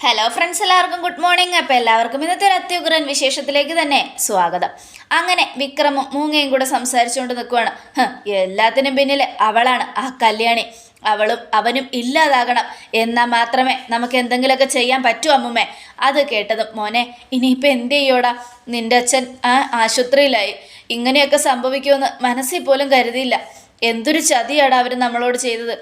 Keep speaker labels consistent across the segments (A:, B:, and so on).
A: Hello friends എല്ലാവർക്കും good morning അപ്പോൾ എല്ലാവർക്കും ഇന്നത്തെ ഒരു അത്യുഗ്രൻ വിശേഷത്തിലേക്ക് തന്നെ സ്വാഗതം. അങ്ങനെ വിക്രമും മൂങ്ങയും കൂടെ സംസാരിച്ചുകൊണ്ട് നിൽക്കുവാണ്. "ഹ്, എല്ലാത്തിനും പിന്നിൽ അവളാണ് ആ കല്യാണി. അവളും അവനും ഇല്ലാതാകണം. എന്നാൽ മാത്രമേ നമുക്ക് എന്തെങ്കിലുമൊക്കെ ചെയ്യാൻ പറ്റൂ അമ്മുമ്മേ. അത് കേട്ടതും മോനെ ഇനിയിപ്പോൾ എന്ത് ചെയ്യോടാ? നിന്റെ അച്ഛൻ ആ ആശുപത്രിയിലായി. ഇങ്ങനെയൊക്കെ സംഭവിക്കുമെന്ന് മനസ്സിൽ പോലും കരുതിയില്ല. എന്തൊരു ചതിയാണ് അവർ നമ്മളോട് ചെയ്തത്.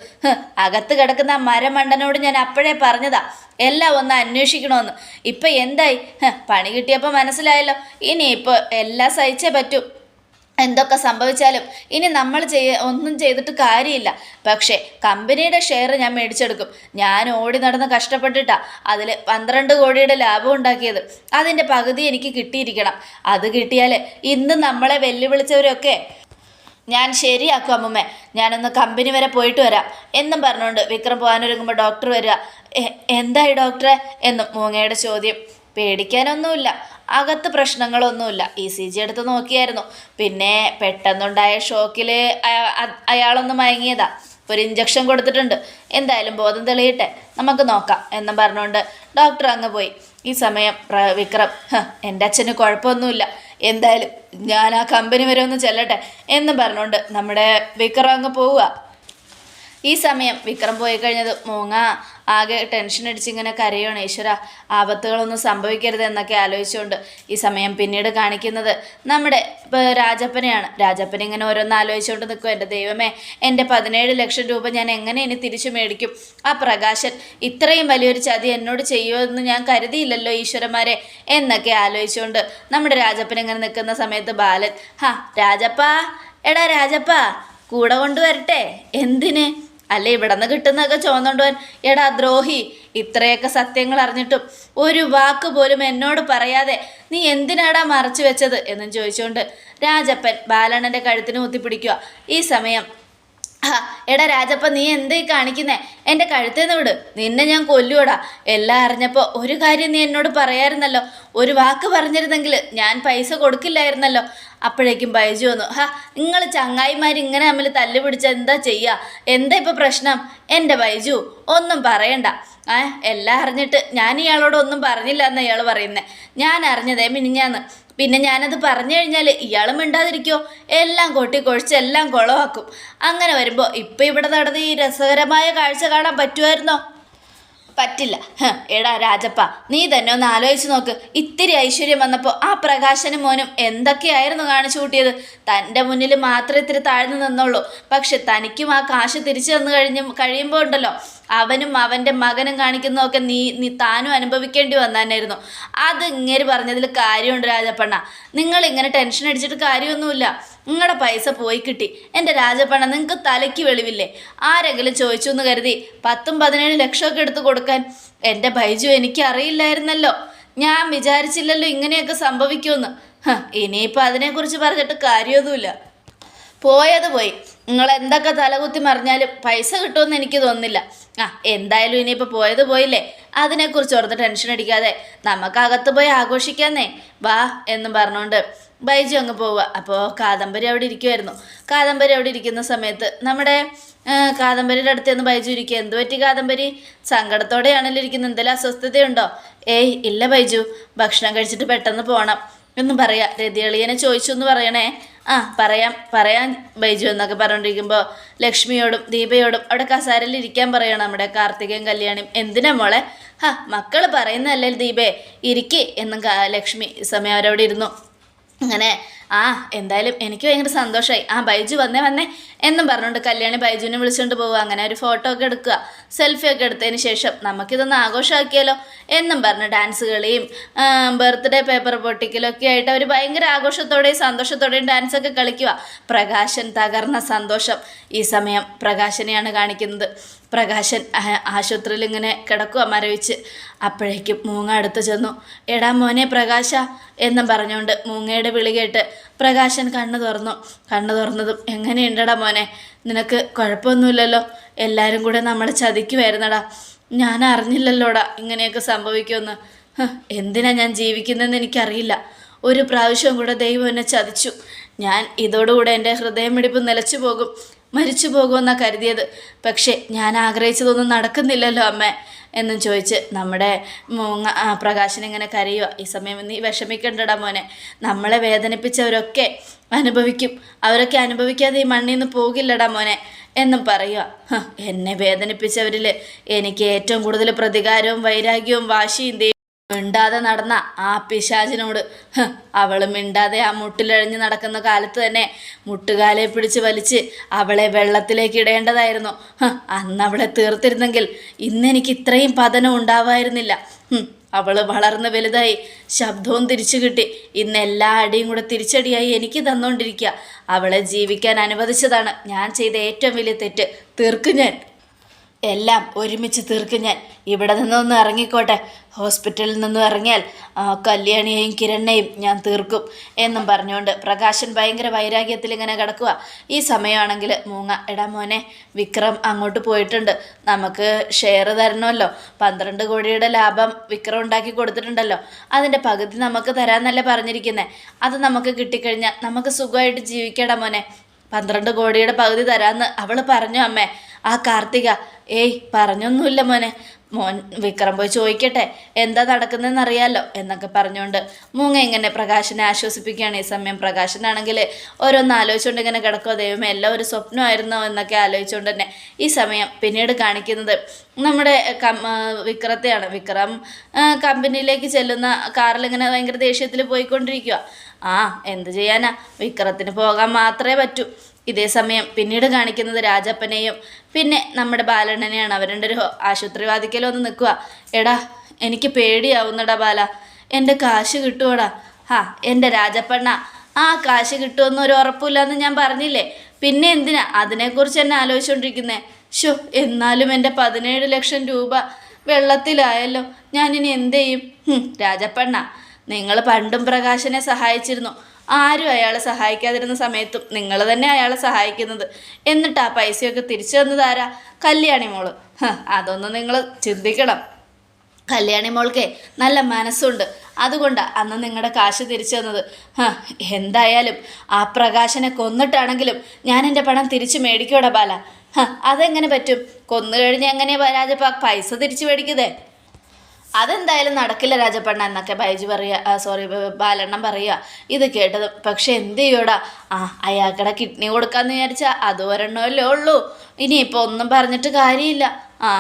A: അകത്ത് കിടക്കുന്ന മരമണ്ടനോട് ഞാൻ അപ്പോഴേ പറഞ്ഞതാ. എല്ലാം ഒന്ന് അന്വേഷിക്കണമെന്ന് ഇപ്പം എന്തായി? പണി കിട്ടിയപ്പോൾ മനസ്സിലായല്ലോ. ഇനിയിപ്പോൾ എല്ലാം സഹിച്ചേ പറ്റൂ. എന്തൊക്കെ സംഭവിച്ചാലും ഇനി നമ്മൾ ചെയ്യ ഒന്നും ചെയ്തിട്ട് കാര്യമില്ല. പക്ഷേ കമ്പനിയുടെ ഷെയർ ഞാൻ മേടിച്ചെടുക്കും. ഞാൻ ഓടി നടന്ന് കഷ്ടപ്പെട്ടിട്ടാ അതിൽ പന്ത്രണ്ട് കോടിയുടെ ലാഭം ഉണ്ടാക്കിയത്. അതിന്റെ പകുതി എനിക്ക് കിട്ടിയിരിക്കണം. അത് കിട്ടിയാൽ ഇന്ന് നമ്മളെ വെല്ലുവിളിച്ചവരൊക്കെ ഞാൻ ശരിയാക്കും അമ്മുമ്മേ. ഞാനൊന്ന് കമ്പനി വരെ പോയിട്ട് വരാം. എന്നും പറഞ്ഞുകൊണ്ട് വിക്രം പോകാനൊരുങ്ങുമ്പോൾ ഡോക്ടർ വരിക. എന്തായി ഡോക്ടറെ? എന്നും മൂങ്ങയുടെ ചോദ്യം. പേടിക്കാനൊന്നുമില്ല. അകത്ത് പ്രശ്നങ്ങളൊന്നുമില്ല. ഇ സി ജി എടുത്ത് നോക്കിയായിരുന്നു. പിന്നെ പെട്ടെന്നുണ്ടായ ഷോക്കിൽ അയാളൊന്ന് മയങ്ങിയതാ. ഒരു ഇഞ്ചക്ഷൻ കൊടുത്തിട്ടുണ്ട്. എന്തായാലും ബോധം തെളിയട്ടെ. നമുക്ക് നോക്കാം. എന്നും പറഞ്ഞുകൊണ്ട് ഡോക്ടർ അങ്ങ് പോയി. ഈ സമയം വിക്രം "ഹ, എന്റെ അച്ഛന് കുഴപ്പമൊന്നുമില്ല. എന്തായാലും ഞാൻ ആ കമ്പനി വരെ ഒന്ന് ചെല്ലട്ടെ എന്ന് പറഞ്ഞുകൊണ്ട് നമ്മുടെ വിക്രം അങ്ങ് പോവുക. ഈ സമയം വിക്രം പോയി കഴിഞ്ഞത് മൂങ്ങ. ആകെ ടെൻഷൻ അടിച്ച് ഇങ്ങനെ കരയാണ്. ഈശ്വര ആപത്തുകളൊന്നും സംഭവിക്കരുത് എന്നൊക്കെ ആലോചിച്ചുകൊണ്ട് ഈ സമയം പിന്നീട് കാണിക്കുന്നത് നമ്മുടെ രാജപ്പനെയാണ്. രാജപ്പൻ ഇങ്ങനെ ഓരോന്ന് ആലോചിച്ചുകൊണ്ട് നിൽക്കും. എന്റെ ദൈവമേ എന്റെ പതിനേഴ് ലക്ഷം രൂപ ഞാൻ എങ്ങനെ ഇനി തിരിച്ചു മേടിക്കും? ആ പ്രകാശൻ ഇത്രയും വലിയൊരു ചതി എന്നോട് ചെയ്യുമെന്ന് ഞാൻ കരുതിയില്ലല്ലോ ഈശ്വരന്മാരെ എന്നൊക്കെ ആലോചിച്ചുകൊണ്ട് നമ്മുടെ രാജപ്പൻ ഇങ്ങനെ നിൽക്കുന്ന സമയത്ത് ബാലൻ ഹാ രാജപ്പാ എടാ രാജപ്പാ കൂടെ കൊണ്ടുവരട്ടെ? എന്തിന്? അല്ലേ ഇവിടെ നിന്ന് കിട്ടുന്നതൊക്കെ ചോന്നോണ്ടുവൻ എടാ ദ്രോഹി ഇത്രയൊക്കെ സത്യങ്ങൾ അറിഞ്ഞിട്ടും ഒരു വാക്ക് പോലും എന്നോട് പറയാതെ നീ എന്തിനാടാ മറച്ചു വെച്ചത് എന്നും ചോദിച്ചുകൊണ്ട് രാജപ്പൻ ബാലണന്റെ കഴുത്തിന് കുത്തിപ്പിടിക്കുക ഈ സമയം എടാ രാജപ്പ നീ എന്തേ കാണിക്കുന്നേ? എന്റെ കഴുത്തേന്ന് വിട്. നിന്നെ ഞാൻ കൊല്ലുവടാ. എല്ലാം അറിഞ്ഞപ്പോൾ ഒരു കാര്യം നീ എന്നോട് പറയായിരുന്നല്ലോ. ഒരു വാക്ക് പറഞ്ഞിരുന്നെങ്കിൽ ഞാൻ പൈസ കൊടുക്കില്ലായിരുന്നല്ലോ. അപ്പോഴേക്കും ബൈജു വന്നു. ഹാ നിങ്ങൾ ചങ്ങായിമാർ ഇങ്ങനെ തമ്മിൽ തല്ലു പിടിച്ച എന്താ ചെയ്യുക എന്താ ഇപ്പോൾ പ്രശ്നം? എന്റെ ബൈജു ഒന്നും പറയണ്ട. ആ എല്ലാം അറിഞ്ഞിട്ട് ഞാൻ ഇയാളോട് ഒന്നും പറഞ്ഞില്ല എന്ന് ഇയാൾ പറയുന്നത് ഞാൻ അറിഞ്ഞതേ മിനിഞ്ഞാന്ന്. പിന്നെ ഞാനത് പറഞ്ഞു കഴിഞ്ഞാൽ ഇയാളും മിണ്ടാതിരിക്കോ? എല്ലാം കൊട്ടി കൊഴിച്ച് എല്ലാം കുളമാക്കും അങ്ങനെ വരുമ്പോൾ ഇപ്പം ഇവിടെ നടന്ന ഈ രസകരമായ കാഴ്ച കാണാൻ പറ്റുമായിരുന്നോ? പറ്റില്ല. എടാ രാജപ്പ നീ തന്നെ ഒന്ന് ആലോചിച്ച് നോക്ക്. ഇത്തിരി ഐശ്വര്യം വന്നപ്പോൾ ആ പ്രകാശനും മോനും എന്തൊക്കെയായിരുന്നു കാണിച്ചു കൂട്ടിയത്? തന്റെ മുന്നിൽ മാത്രമേ ഇത്തിരി താഴ്ന്നു നിന്നുള്ളൂ. പക്ഷെ തനിക്കും ആ കാശ് തിരിച്ചു തന്നു കഴിഞ്ഞ് കഴിയുമ്പോൾ ഉണ്ടല്ലോ. അവനും അവന്റെ മകനും കാണിക്കുന്നതൊക്കെ നീ നീ താനും അനുഭവിക്കേണ്ടി വന്നായിരുന്നു അത് ഇങ്ങനെ പറഞ്ഞതിൽ കാര്യമുണ്ട് രാജപ്പണ്ണ. നിങ്ങൾ ഇങ്ങനെ ടെൻഷൻ അടിച്ചിട്ട് കാര്യമൊന്നുമില്ല. നിങ്ങളുടെ പൈസ പോയി കിട്ടി. എന്റെ രാജപ്പണ്ണ നിങ്ങൾക്ക് തലയ്ക്ക് വെളിവില്ലേ? ആരെങ്കിലും ചോദിച്ചു എന്ന് കരുതി പത്തും പതിനേഴ് ലക്ഷമൊക്കെ എടുത്ത് കൊടുക്കാൻ. എന്റെ ബൈജു എനിക്ക് അറിയില്ലായിരുന്നല്ലോ ഞാൻ വിചാരിച്ചില്ലല്ലോ ഇങ്ങനെയൊക്കെ സംഭവിക്കുമെന്ന്. ഇനിയിപ്പോൾ അതിനെക്കുറിച്ച് പറഞ്ഞിട്ട് കാര്യമൊന്നുമില്ല. പോയത് പോയി. നിങ്ങൾ എന്തൊക്കെ തലകുത്തി മറിഞ്ഞാലും പൈസ കിട്ടുമെന്ന് എനിക്ക് തോന്നുന്നില്ല. ആ എന്തായാലും ഇനിയിപ്പോൾ പോയത് പോയില്ലേ? അതിനെക്കുറിച്ച് ഓർത്ത് ടെൻഷൻ അടിക്കാതെ നമുക്കകത്ത് പോയി ആഘോഷിക്കാന്നേ. വാ എന്നും പറഞ്ഞുകൊണ്ട് ബൈജു അങ്ങ് പോവുക. അപ്പോൾ കാദംബരി അവിടെ ഇരിക്കുമായിരുന്നു കാദംബരി അവിടെ ഇരിക്കുന്ന സമയത്ത് നമ്മുടെ കാദംബരിയുടെ അടുത്ത് നിന്ന് ബൈജു ഇരിക്കുക. എന്ത് പറ്റി കാദംബരി? സങ്കടത്തോടെയാണല്ലോ ഇരിക്കുന്നത്. എന്തെങ്കിലും അസ്വസ്ഥതയുണ്ടോ? ഏയ് ഇല്ല ബൈജു. ഭക്ഷണം കഴിച്ചിട്ട് പെട്ടെന്ന് പോകണം എന്ന് പറയാം രതിയളിയനെ ചോദിച്ചു എന്ന് പറയണേ. ആ പറയാം പറയാം ബൈജു എന്നൊക്കെ പറഞ്ഞുകൊണ്ടിരിക്കുമ്പോൾ ലക്ഷ്മിയോടും ദീപയോടും അവിടെ കസാരയിൽ ഇരിക്കാൻ പറയണം നമ്മുടെ കാർത്തികയും കല്യാണിയും. എന്തിനാ മോളെ? ഹാ മക്കൾ പറയുന്നതല്ലേ ദീപേ ഇരിക്കേ എന്നും ലക്ഷ്മി സമയം അവരവിടെ ഇരുന്നു. അങ്ങനെ ആ എന്തായാലും എനിക്ക് ഭയങ്കര സന്തോഷമായി ആ ബൈജു വന്നേ വന്നേ എന്നും പറഞ്ഞുകൊണ്ട് കല്യാണി ബൈജുവിനെ വിളിച്ചുകൊണ്ട് പോവുക അങ്ങനെ ഒരു ഫോട്ടോ ഒക്കെ എടുക്കുക. സെൽഫി ഒക്കെ എടുത്തതിന് ശേഷം നമുക്കിതൊന്ന് ആഘോഷമാക്കിയാലോ എന്നും പറഞ്ഞ് ഡാൻസ് കളിയും ബർത്ത്ഡേ പേപ്പർ പൊട്ടിക്കലും ഒക്കെ ആയിട്ട് അവർ ഭയങ്കര ആഘോഷത്തോടെയും സന്തോഷത്തോടെയും ഡാൻസ് ഒക്കെ കളിക്കുക പ്രകാശൻ തകർന്ന സന്തോഷം ഈ സമയം പ്രകാശനെയാണ് കാണിക്കുന്നത്. പ്രകാശൻ ആശുപത്രിയിൽ ഇങ്ങനെ കിടക്കുക മരവിച്ച്. അപ്പോഴേക്കും മൂങ്ങ അടുത്ത് ചെന്നു. എടാ മോനെ പ്രകാശ എന്നും പറഞ്ഞുകൊണ്ട് മൂങ്ങയുടെ വിളി കേട്ട് പ്രകാശൻ കണ്ണു തുറന്നു. കണ്ണു തുറന്നതും എങ്ങനെയുണ്ടടാ മോനെ? നിനക്ക് കുഴപ്പമൊന്നുമില്ലല്ലോ? എല്ലാവരും കൂടെ നമ്മളെ ചതിക്കുമായിരുന്നടാ ഞാൻ അറിഞ്ഞില്ലല്ലോടാ ഇങ്ങനെയൊക്കെ സംഭവിക്കുമെന്ന്. എന്തിനാ ഞാൻ ജീവിക്കുന്നതെന്ന് എനിക്കറിയില്ല. ഒരു പ്രാവശ്യം കൂടെ ദൈവം എന്നെ ചതിച്ചു. ഞാൻ ഇതോടുകൂടെ എന്റെ ഹൃദയമിടിപ്പ് നിലച്ചു പോകും മരിച്ചു പോകുമെന്നാണ് കരുതിയത്. പക്ഷേ ഞാൻ ആഗ്രഹിച്ചതൊന്നും നടക്കുന്നില്ലല്ലോ അമ്മ എന്നും ചോദിച്ച് നമ്മുടെ പ്രകാശൻ ഇങ്ങനെ കരയുക ഈ സമയം നീ വിഷമിക്കണ്ടടാ മോനെ. നമ്മളെ വേദനിപ്പിച്ചവരൊക്കെ അനുഭവിക്കും. അവരൊക്കെ അനുഭവിക്കാതെ ഈ മണ്ണിൽ നിന്ന് പോകില്ലടാ മോനെ എന്നും പറയുക എന്നെ വേദനിപ്പിച്ചവരിൽ എനിക്ക് ഏറ്റവും കൂടുതൽ പ്രതികാരവും വൈരാഗ്യവും വാശിയും മിണ്ടാതെ നടന്ന ആ പിശാചിനോട് അവൾ മിണ്ടാതെ ആ മുട്ടിലഴിഞ്ഞ് നടക്കുന്ന കാലത്ത് തന്നെ മുട്ടുകാലെ പിടിച്ച് വലിച്ച് അവളെ വെള്ളത്തിലേക്ക് ഇടേണ്ടതായിരുന്നു. അന്ന് അവളെ തീർത്തിരുന്നെങ്കിൽ ഇന്നെനിക്ക് ഇത്രയും പതനം ഉണ്ടാവായിരുന്നില്ല. അവൾ വളർന്ന് വലുതായി ശബ്ദവും തിരിച്ചു കിട്ടി. ഇന്ന് എല്ലാ അടിയും കൂടെ തിരിച്ചടിയായി എനിക്ക് തന്നുകൊണ്ടിരിക്കുക അവളെ ജീവിക്കാൻ അനുവദിച്ചതാണ്. ഞാൻ ചെയ്ത ഏറ്റവും വലിയ തെറ്റ്. തീർക്കും ഞാൻ. എല്ലാം ഒരുമിച്ച് തീർക്കും ഞാൻ. ഇവിടെ നിന്നൊന്ന് ഇറങ്ങിക്കോട്ടെ. ഹോസ്പിറ്റലിൽ നിന്നും ഇറങ്ങിയാൽ കല്യാണിയെയും കിരണ്ണയും ഞാൻ തീർക്കും എന്നും പറഞ്ഞുകൊണ്ട് പ്രകാശൻ ഭയങ്കര വൈരാഗ്യത്തിൽ ഇങ്ങനെ കിടക്കുക ഈ സമയമാണെങ്കിൽ മൂങ്ങ എടാ മോനെ വിക്രം അങ്ങോട്ട് പോയിട്ടുണ്ട്. നമുക്ക് ഷെയർ തരണമല്ലോ. പന്ത്രണ്ട് കോടിയുടെ ലാഭം വിക്രം ഉണ്ടാക്കി കൊടുത്തിട്ടുണ്ടല്ലോ. അതിന്റെ പകുതി നമുക്ക് തരാമെന്നല്ലേ പറഞ്ഞിരിക്കുന്നത് അത് നമുക്ക് കിട്ടിക്കഴിഞ്ഞാൽ നമുക്ക് സുഖമായിട്ട് ജീവിക്കടാ മോനെ. പന്ത്രണ്ട് കോടിയുടെ പകുതി തരാമെന്ന് അവൾ പറഞ്ഞു അമ്മേ. ആ കാർത്തിക ഏയ് പറഞ്ഞൊന്നുമില്ല മോനെ. മോൻ വിക്രം പോയി ചോദിക്കട്ടെ എന്താ നടക്കുന്നതെന്ന് അറിയാലോ എന്നൊക്കെ പറഞ്ഞുകൊണ്ട് മൂങ്ങ ഇങ്ങനെ പ്രകാശനെ ആശ്വസിപ്പിക്കുകയാണ് ഈ സമയം. പ്രകാശനാണെങ്കിൽ ഓരോന്ന് ആലോചിച്ചുകൊണ്ട് ഇങ്ങനെ കിടക്കുക ദൈവമേ എല്ലാം ഒരു സ്വപ്നമായിരുന്നോ എന്നൊക്കെ ആലോചിച്ചുകൊണ്ട് തന്നെ ഈ സമയം പിന്നീട് കാണിക്കുന്നത് നമ്മുടെ വിക്രത്തെയാണ്. വിക്രം കമ്പനിയിലേക്ക് ചെല്ലുന്ന കാറിൽ ഇങ്ങനെ ഭയങ്കര ദേഷ്യത്തിൽ പോയിക്കൊണ്ടിരിക്കുക ആ എന്ത് ചെയ്യാനാ? വിക്രത്തിന് പോകാൻ മാത്രമേ പറ്റൂ. ഇതേ സമയം പിന്നീട് കാണിക്കുന്നത് രാജപ്പനെയും പിന്നെ നമ്മുടെ ബാലണ്ണനെയാണ്. അവരുടെ ഒരു ആശുപത്രി വാതിക്കലും ഒന്ന് നിൽക്കുക എടാ എനിക്ക് പേടിയാവുന്നടാ ബാല. എന്റെ കാശ് കിട്ടുവടാ. ഹാ എന്റെ രാജപ്പണ്ണ. ആ കാശ് കിട്ടുമെന്ന് ഒരു ഉറപ്പില്ലെന്ന് ഞാൻ പറഞ്ഞില്ലേ? പിന്നെ എന്തിനാ അതിനെക്കുറിച്ച് എന്നെ ആലോചിച്ചുകൊണ്ടിരിക്കുന്നേ ഷോ എന്നാലും എന്റെ പതിനേഴ് ലക്ഷം രൂപ വെള്ളത്തിലായല്ലോ. ഞാനിനി എന്ത് ചെയ്യും? രാജപ്പണ്ണ നിങ്ങൾ പണ്ടും പ്രകാശനെ സഹായിച്ചിരുന്നു. ആരും അയാളെ സഹായിക്കാതിരുന്ന സമയത്തും നിങ്ങൾ തന്നെ അയാളെ സഹായിക്കുന്നത്. എന്നിട്ട് ആ പൈസയൊക്കെ തിരിച്ചു തന്നതാരാ കല്യാണി മോൾ. അതൊന്നും നിങ്ങൾ ചിന്തിക്കണം. കല്യാണി മോൾക്ക് നല്ല മനസ്സുണ്ട്. അതുകൊണ്ടാണ് അന്ന് നിങ്ങളുടെ കാശ് തിരിച്ചു തന്നത്. എന്തായാലും ആ പ്രകാശനെ കൊന്നിട്ടാണെങ്കിലും ഞാൻ എന്റെ പണം തിരിച്ചു മേടിക്കൂടെ ബാല. അതെങ്ങനെ പറ്റും? കൊന്നു കഴിഞ്ഞ് എങ്ങനെയാ പൈസ തിരിച്ചു മേടിക്കുന്നേ? അതെന്തായാലും നടക്കില്ല രാജപ്പണ്ണ എന്നൊക്കെ ബൈജു പറയുക സോറി ബാലണ്ണം പറയുക ഇത് കേട്ടത്. പക്ഷെ എന്ത് ചെയ്യൂടാ? ആ അയാൾക്കടെ കിഡ്നി കൊടുക്കാന്ന് വിചാരിച്ചാൽ അത് ഒരെണ്ണമല്ലേ ഉള്ളൂ. ഇനിയിപ്പോൾ ഒന്നും പറഞ്ഞിട്ട് കാര്യമില്ല. ആ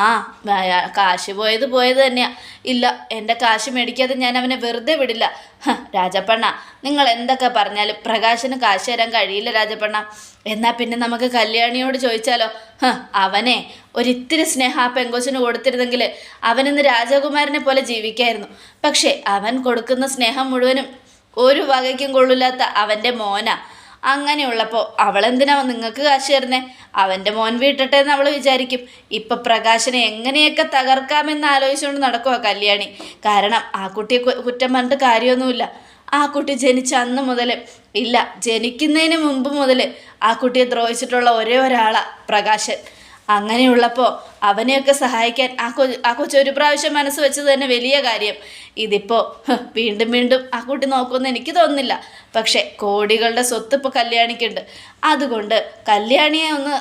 A: കാശ് പോയത് പോയത് തന്നെയാ. ഇല്ല എന്റെ കാശ് മേടിക്കാതെ ഞാൻ അവനെ വെറുതെ വിടില്ല. രാജപ്പണ്ണ നിങ്ങൾ എന്തൊക്കെ പറഞ്ഞാലും പ്രകാശന് കാശ് തരാൻ കഴിയില്ല രാജപ്പണ്ണ. എന്നാൽ പിന്നെ നമുക്ക് കല്യാണിയോട് ചോദിച്ചാലോ? അവനെ ഒരിത്തിരി സ്നേഹം ആ പെങ്കോച്ചിന് കൊടുത്തിരുന്നെങ്കിൽ അവനിന്ന് രാജകുമാരനെ പോലെ ജീവിക്കായിരുന്നു. പക്ഷേ അവൻ കൊടുക്കുന്ന സ്നേഹം മുഴുവനും ഒരു വകയ്ക്കും കൊള്ളില്ലാത്ത അവന്റെ മോന. അങ്ങനെയുള്ളപ്പോൾ അവളെന്തിനാ നിങ്ങൾക്ക് കാശ് തരുന്നേ? അവന്റെ മോൻ വീട്ടട്ടെ എന്ന് അവൾ വിചാരിക്കും. ഇപ്പം പ്രകാശനെ എങ്ങനെയൊക്കെ തകർക്കാമെന്ന് ആലോചിച്ചുകൊണ്ട് നടക്കുക കല്യാണി. കാരണം ആ കുട്ടിയെ കുറ്റം പറഞ്ഞിട്ട് കാര്യമൊന്നുമില്ല. ആ കുട്ടി ജനിച്ച അന്ന് മുതൽ ഇല്ല ജനിക്കുന്നതിന് മുമ്പ് മുതൽ ആ കുട്ടിയെ ദ്രോഹിച്ചിട്ടുള്ള ഒരേ ഒരാളാണ് പ്രകാശൻ. അങ്ങനെയുള്ളപ്പോൾ അവനെയൊക്കെ സഹായിക്കാൻ ആ കൊ ആ കൊച്ചു ഒരു പ്രാവശ്യം മനസ്സ് വെച്ചത് തന്നെ വലിയ കാര്യം. ഇതിപ്പോൾ വീണ്ടും വീണ്ടും ആ കുട്ടി നോക്കുമെന്ന് എനിക്ക് തോന്നുന്നില്ല. പക്ഷേ കോടികളുടെ സ്വത്ത് ഇപ്പോൾ കല്യാണിക്കുണ്ട്. അതുകൊണ്ട് കല്യാണിയെ ഒന്ന്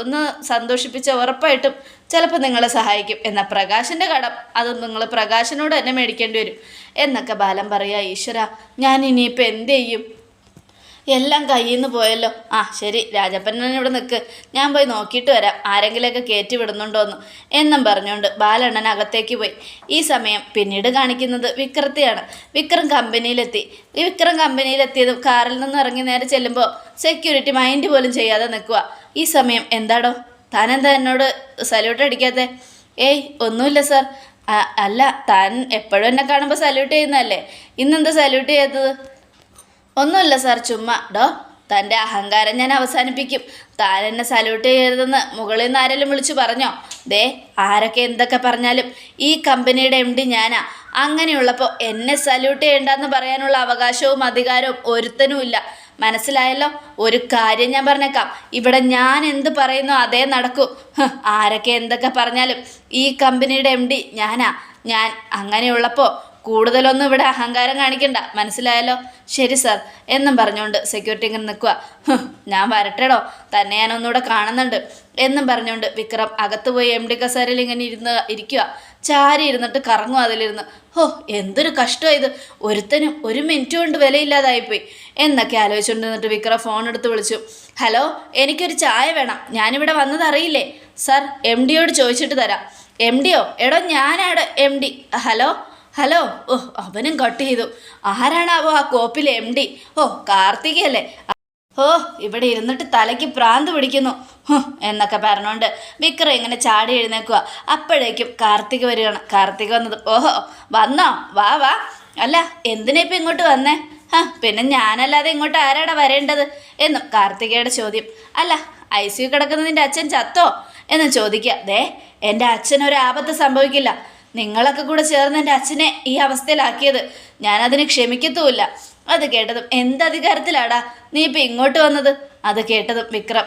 A: ഒന്ന് സന്തോഷിപ്പിച്ച ഉറപ്പായിട്ടും ചിലപ്പോൾ നിങ്ങളെ സഹായിക്കും. എന്നാൽ പ്രകാശന്റെ കടം അത് നിങ്ങൾ പ്രകാശനോട് തന്നെ മേടിക്കേണ്ടി വരും. എന്നൊക്കെ ബാലൻ പറയുക ഈശ്വര ഞാൻ ഇനിയിപ്പോൾ എന്ത് ചെയ്യും? എല്ലാം കയ്യിൽ നിന്ന് പോയല്ലോ. ആ ശരി രാജപ്പനൻ ഇവിടെ നിൽക്ക് ഞാൻ പോയി നോക്കിയിട്ട് വരാം. ആരെങ്കിലുമൊക്കെ കയറ്റി വിടുന്നുണ്ടോന്ന്. എന്നും പറഞ്ഞുകൊണ്ട് ബാലണ്ണൻ അകത്തേക്ക് പോയി. ഈ സമയം പിന്നീട് കാണിക്കുന്നത് വിക്രത്തെയാണ്. വിക്രം കമ്പനിയിലെത്തി. ഈ വിക്രം കമ്പനിയിലെത്തിയതും കാറിൽ നിന്ന് ഇറങ്ങി നേരെ ചെല്ലുമ്പോൾ സെക്യൂരിറ്റി മൈൻഡ് പോലും ചെയ്യാതെ നിൽക്കുക ഈ സമയം എന്താടോ? താനെന്താ എന്നോട് സല്യൂട്ട് അടിക്കാത്തേ? ഏയ് ഒന്നുമില്ല സാർ അല്ല താൻ എപ്പോഴും എന്നെ കാണുമ്പോൾ സല്യൂട്ട് ചെയ്യുന്നതല്ലേ? ഇന്നെന്താ സല്യൂട്ട് ചെയ്യാത്തത്? ഒന്നുമില്ല സാർ ചുമ്മാ. ഡോ തന്റെ അഹങ്കാരം ഞാൻ അവസാനിപ്പിക്കും. താൻ എന്നെ സല്യൂട്ട് ചെയ്യരുതെന്ന് മുകളിൽ നിന്ന് ആരെങ്കിലും വിളിച്ചു പറഞ്ഞോ? ദേ ആരൊക്കെ എന്തൊക്കെ പറഞ്ഞാലും ഈ കമ്പനിയുടെ എം ഡി ഞാനാ. അങ്ങനെയുള്ളപ്പോൾ എന്നെ സല്യൂട്ട് ചെയ്യണ്ടെന്ന് പറയാനുള്ള അവകാശവും അധികാരവും ഒരുത്തനുമില്ല മനസ്സിലായല്ലോ? ഒരു കാര്യം ഞാൻ പറഞ്ഞേക്കാം. ഇവിടെ ഞാൻ എന്ത് പറയുന്നു അതേ നടക്കൂ. ആരൊക്കെ എന്തൊക്കെ പറഞ്ഞാലും ഈ കമ്പനിയുടെ എം ഡി ഞാനാ. ഞാൻ അങ്ങനെയുള്ളപ്പോൾ കൂടുതലൊന്നും ഇവിടെ അഹങ്കാരം കാണിക്കണ്ട. മനസ്സിലായല്ലോ? ശരി സർ എന്നും പറഞ്ഞുകൊണ്ട് സെക്യൂരിറ്റി ഇങ്ങനെ നിൽക്കുക ഞാൻ വരട്ടെടോ. തന്നെ ഞാൻ ഒന്നുകൂടെ കാണുന്നുണ്ട്. എന്നും പറഞ്ഞുകൊണ്ട് വിക്രം അകത്ത് പോയി എം ഡി കസേരയിൽ ഇങ്ങനെ ഇരുന്ന് ഇരിക്കുക ചാരി ഇരുന്നിട്ട് കറങ്ങും അതിലിരുന്ന്. ഹോ എന്തൊരു കഷ്ടമാണ് ഇത്. ഒരുത്തനും ഒരു മിനിറ്റ് കൊണ്ട് വിലയില്ലാതായിപ്പോയി. എന്നൊക്കെ ആലോചിച്ചുകൊണ്ട് നിന്നിട്ട് വിക്രം ഫോൺ എടുത്ത് വിളിച്ചു. ഹലോ എനിക്കൊരു ചായ വേണം. ഞാനിവിടെ വന്നത് അറിയില്ലേ? സാർ എം ഡിയോട് ചോദിച്ചിട്ട് തരാം. എം ഡിയോ എടോ ഞാനാണ് എം ഡി ഹലോ ഹലോ ഓ അവനും കട്ട് ചെയ്തു. ആരാണാവോ ആ കോപ്പിലെ എം ഡി ഓ കാർത്തികയല്ലേ? ഓ ഇവിടെ ഇരുന്നിട്ട് തലയ്ക്ക് പ്രാന്ത് പിടിക്കുന്നു. എന്നൊക്കെ പറഞ്ഞുകൊണ്ട് വിക്രം ഇങ്ങനെ ചാടി എഴുന്നേക്കുക അപ്പോഴേക്കും കാർത്തിക വരികയാണ്. കാർത്തിക വന്നത് ഓഹോ വന്നോ? വാ വാ. അല്ല എന്തിനാ ഇപ്പം ഇങ്ങോട്ട് വന്നേ? ആ പിന്നെ ഞാനല്ലാതെ ഇങ്ങോട്ട് ആരാടാ വരേണ്ടത്? എന്നും കാർത്തികയുടെ ചോദ്യം. അല്ല ഐ സി യു കിടക്കുന്നതിന്റെ അച്ഛൻ ചത്തോ? എന്ന് ചോദിക്കുക. ദേ എന്റെ അച്ഛനൊരു ആപത്ത് സംഭവിക്കില്ല. നിങ്ങളൊക്കെ കൂടെ ചേർന്ന് എന്റെ അച്ഛനെ ഈ അവസ്ഥയിലാക്കിയത്. ഞാനതിന് ക്ഷമിക്കത്തുമില്ല. അത് കേട്ടതും എന്ത് അധികാരത്തിലാടാ നീ ഇപ്പം ഇങ്ങോട്ട് വന്നത്? അത് കേട്ടതും വിക്രം.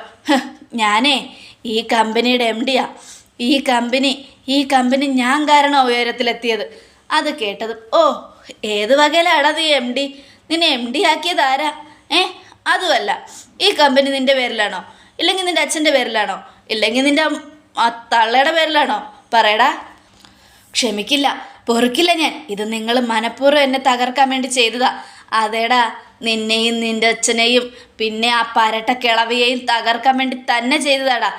A: ഞാനേ ഈ കമ്പനിയുടെ എം ഡിയാ ഈ കമ്പനി ഈ കമ്പനി ഞാൻ കാരണം ഉയരത്തിലെത്തിയത്. അത് കേട്ടതും ഓ ഏത് വകയിലാടാ നീ എം ഡി നിന്നെ എം ഡി ആക്കിയത് ആരാ ഏ അതുമല്ല ഈ കമ്പനി നിന്റെ പേരിലാണോ? ഇല്ലെങ്കിൽ നിന്റെ അച്ഛന്റെ പേരിലാണോ? ഇല്ലെങ്കിൽ നിന്റെ തള്ളയുടെ പേരിലാണോ? പറയടാ. ക്ഷമിക്കില്ല. പൊറുക്കില്ല ഞാൻ. ഇത് നിങ്ങൾ മനഃപൂർവം എന്നെ തകർക്കാൻ വേണ്ടി ചെയ്തതാ. അതേടാ നിന്നെയും നിന്റെ അച്ഛനെയും പിന്നെ ആ പരട്ട കിളവിയെയും തകർക്കാൻ വേണ്ടി തന്നെ ചെയ്തതാടാ.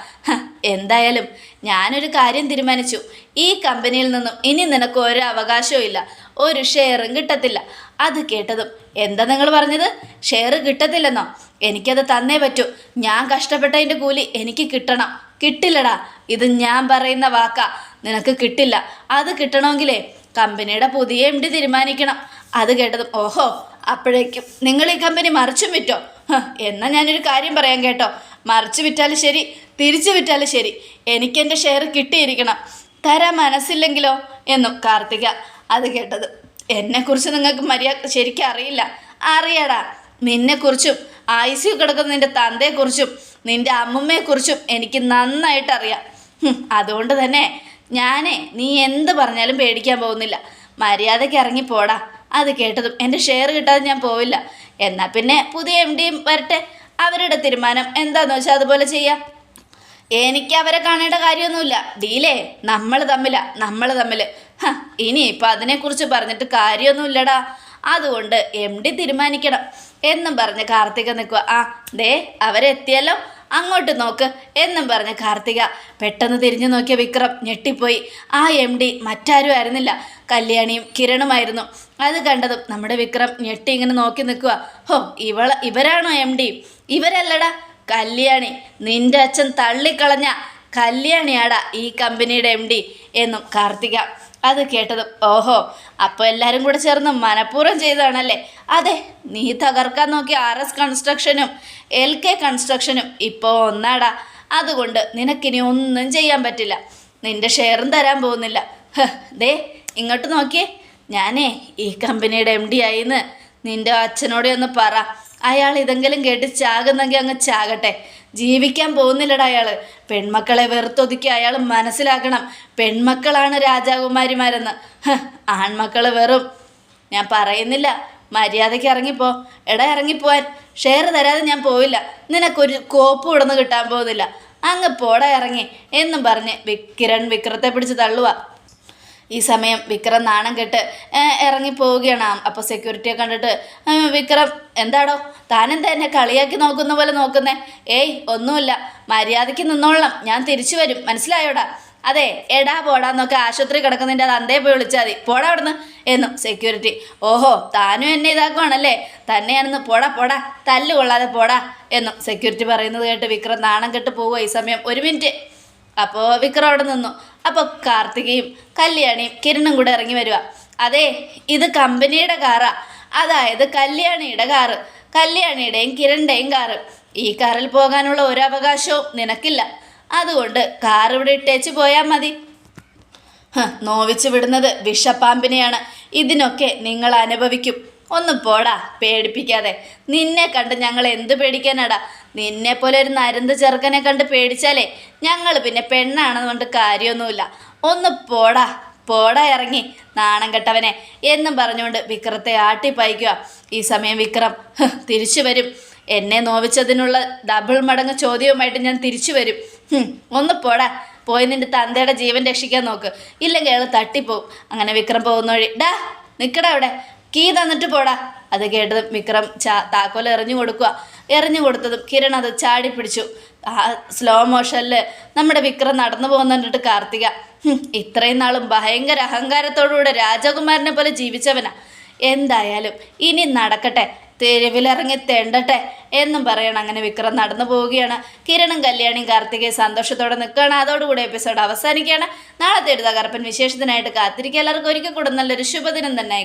A: എന്തായാലും ഞാനൊരു കാര്യം തീരുമാനിച്ചു. ഈ കമ്പനിയിൽ നിന്നും ഇനി നിനക്ക് ഒരു അവകാശവും ഇല്ല. ഒരു ഷെയറും കിട്ടത്തില്ല. അത് കേട്ടതും എന്താ നിങ്ങൾ പറഞ്ഞത്? ഷെയർ കിട്ടത്തില്ലെന്നോ? എനിക്കത് തന്നേ പറ്റൂ. ഞാൻ കഷ്ടപ്പെട്ടതിന്റെ കൂലി എനിക്ക് കിട്ടണം. കിട്ടില്ലടാ. ഇത് ഞാൻ പറയുന്ന വാക്കാ. നിനക്ക് കിട്ടില്ല. അത് കിട്ടണമെങ്കിലേ കമ്പനിയുടെ പുതിയ എം ഡി തീരുമാനിക്കണം. അത് കേട്ടതും ഓഹോ അപ്പോഴേക്കും നിങ്ങൾ ഈ കമ്പനി മറിച്ചും വിറ്റോ? എന്നാൽ എന്നാ ഞാനൊരു കാര്യം പറയാം കേട്ടോ. മറിച്ച് വിറ്റാലും ശരി തിരിച്ചു വിറ്റാലും ശരി. എനിക്കെന്റെ ഷെയർ കിട്ടിയിരിക്കണം. തരാൻ മനസ്സില്ലെങ്കിലോ? എന്നും കാർത്തിക അത് കേട്ടത്. എന്നെക്കുറിച്ച് നിങ്ങൾക്ക് മര്യാദ ശരിക്കും അറിയില്ല. അറിയടാ നിന്നെക്കുറിച്ചും ഐ സി കിടക്കുന്ന നിന്റെ തന്തയെക്കുറിച്ചും നിന്റെ അമ്മമ്മയെക്കുറിച്ചും എനിക്ക് നന്നായിട്ട് അറിയാം. അതുകൊണ്ട് തന്നെ ഞാനേ നീ എന്ത് പറഞ്ഞാലും പേടിക്കാൻ പോകുന്നില്ല. മര്യാദയ്ക്ക് ഇറങ്ങി പോടാ. അത് കേട്ടതും എന്റെ ഷെയർ കിട്ടാതെ ഞാൻ പോവില്ല. എന്നാൽ പിന്നെ പുതിയ എം ഡിയും വരട്ടെ. അവരുടെ തീരുമാനം എന്താന്ന് വെച്ചാൽ അതുപോലെ ചെയ്യാം. എനിക്ക് അവരെ കാണേണ്ട കാര്യമൊന്നുമില്ല. ഡീലേ നമ്മൾ തമ്മിലാ നമ്മൾ തമ്മിൽ ഇനി ഇപ്പം അതിനെക്കുറിച്ച് പറഞ്ഞിട്ട് കാര്യമൊന്നുമില്ലടാ. അതുകൊണ്ട് എം ഡി തീരുമാനിക്കണം. എന്നും പറഞ്ഞ് കാർത്തിക നിൽക്കുക ആ ദേ അവരെത്തിയല്ലോ. അങ്ങോട്ട് നോക്ക് എന്നും പറഞ്ഞ കാർത്തിക പെട്ടെന്ന് തിരിഞ്ഞു നോക്കിയ വിക്രം ഞെട്ടിപ്പോയി. ആ എം ഡി മറ്റാരും ആയിരുന്നില്ല. കല്യാണിയും കിരണുമായിരുന്നു. അത് കണ്ടതും നമ്മുടെ വിക്രം ഞെട്ടി ഇങ്ങനെ നോക്കി നിൽക്കുക. ഹോ ഇവള ഇവരാണോ എം ഡി? ഇവരല്ലടാ. കല്യാണി നിന്റെ അച്ഛൻ തള്ളിക്കളഞ്ഞ കല്യാണിയാടാ ഈ കമ്പനിയുടെ എം ഡി എന്നും കാർത്തിക അത് കേട്ടതും ഓഹോ അപ്പോൾ എല്ലാവരും കൂടെ ചേർന്ന് മനഃപൂർവം ചെയ്തതാണല്ലേ? അതെ നീ തകർക്കാൻ നോക്കിയ ആർ എസ് കൺസ്ട്രക്ഷനും എൽ കെ കൺസ്ട്രക്ഷനും ഇപ്പോൾ ഒന്നാടാ. അതുകൊണ്ട് നിനക്കിനി ഒന്നും ചെയ്യാൻ പറ്റില്ല. നിന്റെ ഷെയറും തരാൻ പോകുന്നില്ല. ദേ ഇങ്ങോട്ട് നോക്കിയേ. ഞാനേ ഈ കമ്പനിയുടെ എം ഡി ആയിന്ന്. നിന്റെ അച്ഛനോടെ ഒന്ന് പറ. അയാൾ ഇതെങ്കിലും കേട്ട് ചാകുന്നെങ്കിൽ അങ്ങ് ചാകട്ടെ. ജീവിക്കാൻ പോകുന്നില്ലടാ അയാൾ പെൺമക്കളെ വെറുത്തൊതുക്കി അയാൾ മനസ്സിലാക്കണം. പെൺമക്കളാണ് രാജാകുമാരിമാരെന്ന്. ആൺമക്കൾ വെറും. ഞാൻ പറയുന്നില്ല. മര്യാദയ്ക്ക് ഇറങ്ങിപ്പോ. എടാ ഇറങ്ങിപ്പോവാൻ. ഷെയർ തരാതെ ഞാൻ പോവില്ല. നിനക്കൊരു കോപ്പ് ഇടന്ന് കിട്ടാൻ പോകുന്നില്ല. അങ്ങ് പോടാ ഇറങ്ങി. എന്നും പറഞ്ഞ് വിക്കിരൺ കിരൺ വിക്രത്തെ പിടിച്ച് തള്ളുക ഈ സമയം വിക്രം നാണം കെട്ട് ഇറങ്ങിപ്പോവുകയാണ് ഇറങ്ങി പോവുകയാണ്. അപ്പോൾ സെക്യൂരിറ്റിയെ കണ്ടിട്ട് വിക്രം എന്താടോ താനെന്താ എന്നെ കളിയാക്കി നോക്കുന്ന പോലെ നോക്കുന്നേ? ഏയ് ഒന്നുമില്ല. മര്യാദയ്ക്ക് നിന്നോളാം ഞാൻ തിരിച്ചു വരും. മനസ്സിലായോടാ? അതെ എടാ പോടാന്നൊക്കെ ആശുപത്രി കിടക്കുന്നതിന്റെ അത് അന്തേ പോയി വിളിച്ചാൽ മതി. പോടാ അവിടുന്ന്. എന്നും സെക്യൂരിറ്റി ഓഹോ താനും എന്നെ ഇതാക്കുവാണല്ലേ? തന്നെയാണെന്ന് പോടാ പോടാ. തല്ല് കൊള്ളാതെ പോടാ. എന്നും സെക്യൂരിറ്റി പറയുന്നത് കേട്ട് വിക്രം നാണം കെട്ട് പോവുക ഈ സമയം ഒരു മിനിറ്റ് അപ്പോൾ വിക്രം അവിടെ നിന്നു. അപ്പോൾ കാർത്തികയും കല്യാണിയും കിരണും കൂടെ ഇറങ്ങി വരിക അതെ ഇത് കമ്പനിയുടെ കാറാ. അതായത് കല്യാണിയുടെ കാറ്. കല്യാണിയുടെയും കിരണിന്റെയും കാറ്. ഈ കാറിൽ പോകാനുള്ള ഒരു അവകാശവും നിനക്കില്ല. അതുകൊണ്ട് കാർ ഇവിടെ ഇട്ടേച്ച് പോയാൽ മതി. നോവിച്ച് വിടുന്നത് വിഷപ്പാമ്പിനെയാണ്. ഇതിനൊക്കെ നിങ്ങൾ അനുഭവിക്കും. ഒന്ന് പോടാ പേടിപ്പിക്കാതെ. നിന്നെ കണ്ട് ഞങ്ങൾ എന്ത് പേടിക്കാനാടാ? നിന്നെ പോലെ ഒരു നരന്ത് ചെറുക്കനെ കണ്ട് പേടിച്ചാലേ ഞങ്ങൾ പിന്നെ പെണ്ണാണെന്ന് കൊണ്ട് കാര്യമൊന്നുമില്ല. ഒന്ന് പോടാ പോടാ ഇറങ്ങി നാണം കെട്ടവനെ. എന്നും പറഞ്ഞുകൊണ്ട് വിക്രത്തെ ആട്ടിപ്പായിക്കുക ഈ സമയം വിക്രം തിരിച്ചു വരും. എന്നെ നോവിച്ചതിനുള്ള ഡബിൾ മടങ്ങ് ചോദ്യവുമായിട്ട് ഞാൻ തിരിച്ചു വരും. ഒന്ന് പോടാ പോയി നിന്റെ തന്തയുടെ ജീവൻ രക്ഷിക്കാൻ നോക്ക്. ഇല്ലെങ്കിൽ അയാൾ തട്ടിപ്പോവും. അങ്ങനെ വിക്രം പോകുന്ന വഴി ഡാ നിൽക്കടാ അവിടെ. കീ തന്നിട്ട് പോടാ. അത് കേട്ടതും വിക്രം ചാ താക്കോൽ എറിഞ്ഞു കൊടുക്കുക എറിഞ്ഞു കൊടുത്തതും കിരൺ അത് ചാടി പിടിച്ചു. ആ സ്ലോ മോഷനിൽ നമ്മുടെ വിക്രം നടന്നു പോകുന്ന കണ്ടിട്ട് കാർത്തിക ഇത്രയും നാളും ഭയങ്കര അഹങ്കാരത്തോടുകൂടെ രാജകുമാരനെ പോലെ ജീവിച്ചവനാ. എന്തായാലും ഇനി നടക്കട്ടെ തെരുവിലിറങ്ങി തെണ്ടട്ടെ എന്നും പറയണം അങ്ങനെ വിക്രം നടന്നു പോവുകയാണ്. കിരണും കല്യാണിയും കാർത്തികയും സന്തോഷത്തോടെ നിൽക്കുകയാണ്. അതോടുകൂടി എപ്പിസോഡ് അവസാനിക്കുകയാണ്. നാളത്തെ ഒരു തകർപ്പൻ വിശേഷത്തിനായിട്ട് കാത്തിരിക്കുക. എല്ലാവർക്കും ഒരിക്കൽ കൂടെ നല്ലൊരു ശുഭദിനം തന്നെ